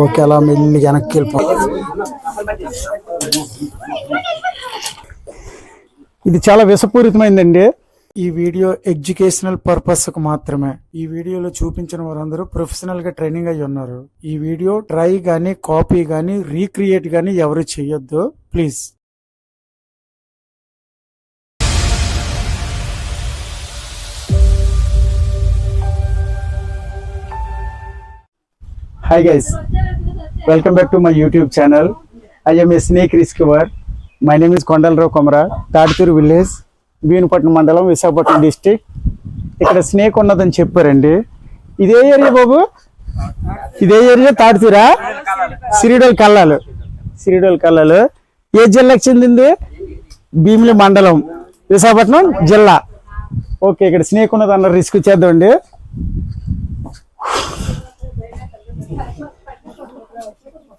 Okay అలా మెల్లి వెనక్కి వెళ్ళిపో. ఇది చాలా విషపూరితమైందండి. ఈ వీడియో ఎడ్యుకేషనల్ పర్పస్కు మాత్రమే. ఈ వీడియోలో చూపించిన వారందరూ ప్రొఫెషనల్గా ట్రైనింగ్ అయి ఉన్నారు. ఈ వీడియో ట్రై గానీ కాపీ గానీ రీక్రియేట్ గానీ ఎవరు చెయ్యొద్దు please. Hi guys welcome back to my YouTube channel I am a snake rescuer my name is Kondalarao Komara Taditooru village Bhinupatnam మండలం విశాఖపట్నం డిస్టిక్ ఇక్కడ స్నేక్ ఉన్నదని చెప్పారండి. ఇదే ఏరియా బాబు? ఇదే ఏరియా తాడితూరా సిరిడోల్ కల్లాలు సిరిడోల్ కల్లాలు ఏ జిల్లాకు చెందింది? భీమిలి మండలం. విశాఖపట్నం జిల్లా. ఓకే ఇక్కడ స్నేక్ ఉన్నది అన్న రిస్క్ చేద్దామండి.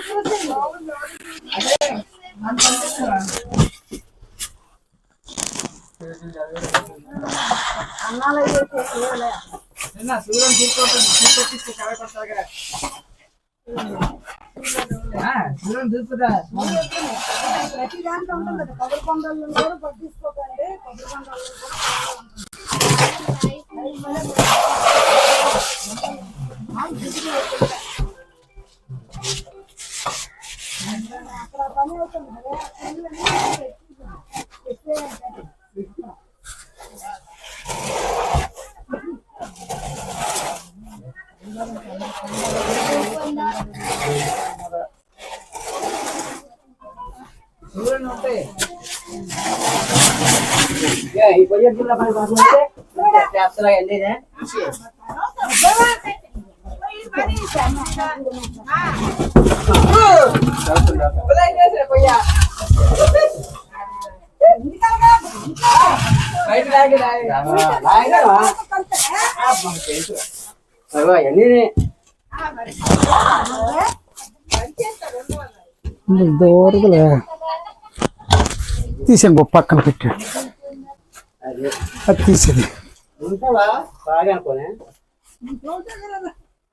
పెట్టు బాబు దూరం ప్రతి దాంట్లో ఉంటుంది కదా, కొబ్బరి కొండలు కూడా పట్టించుకోకండి కొబ్బరి Ya, y voy a lah kalau bahas nanti. Siap selain ini ya. Terima kasih. దూరదులే తీసాను బాబు పక్కన పెట్టాడు అది తీసేది ఈ పెళ్ళాం మీద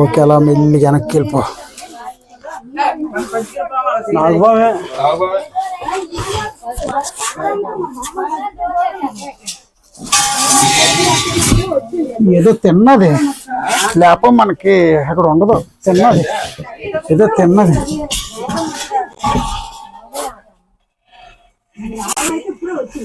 ఓకే అలా మెల్లి వెనక్కి వెళ్ళిపో. నాగబావే ఏదో తిన్నది. లేకపోతే మనకి అక్కడ ఉండదు. తిన్నది. ఏదో తిన్నది. అక్కడ ఉంది,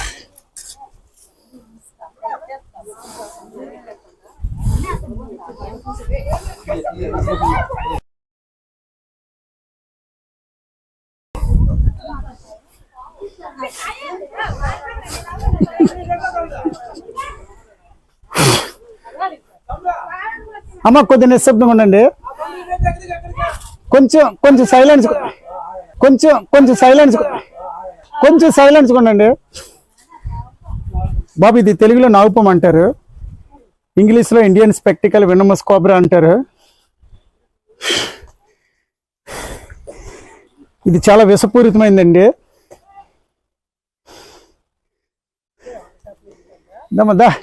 అమ్మ కొద్ది నిశ్శబ్దం ఉండండి. కొంచెం కొంచెం సైలెన్స్ కొంచెం కొంచెం సైలెన్స్ కొంచెం సైలెన్స్ ఉండండి. బాబు ఇది తెలుగులో నవ్వుపం అంటారు. ఇంగ్లీష్లో ఇండియన్ స్పెక్టికల్ వినమస్ కోబ్రా అంటారు. ఇది చాలా విషపూరితమైందండి. దమ్మా దా.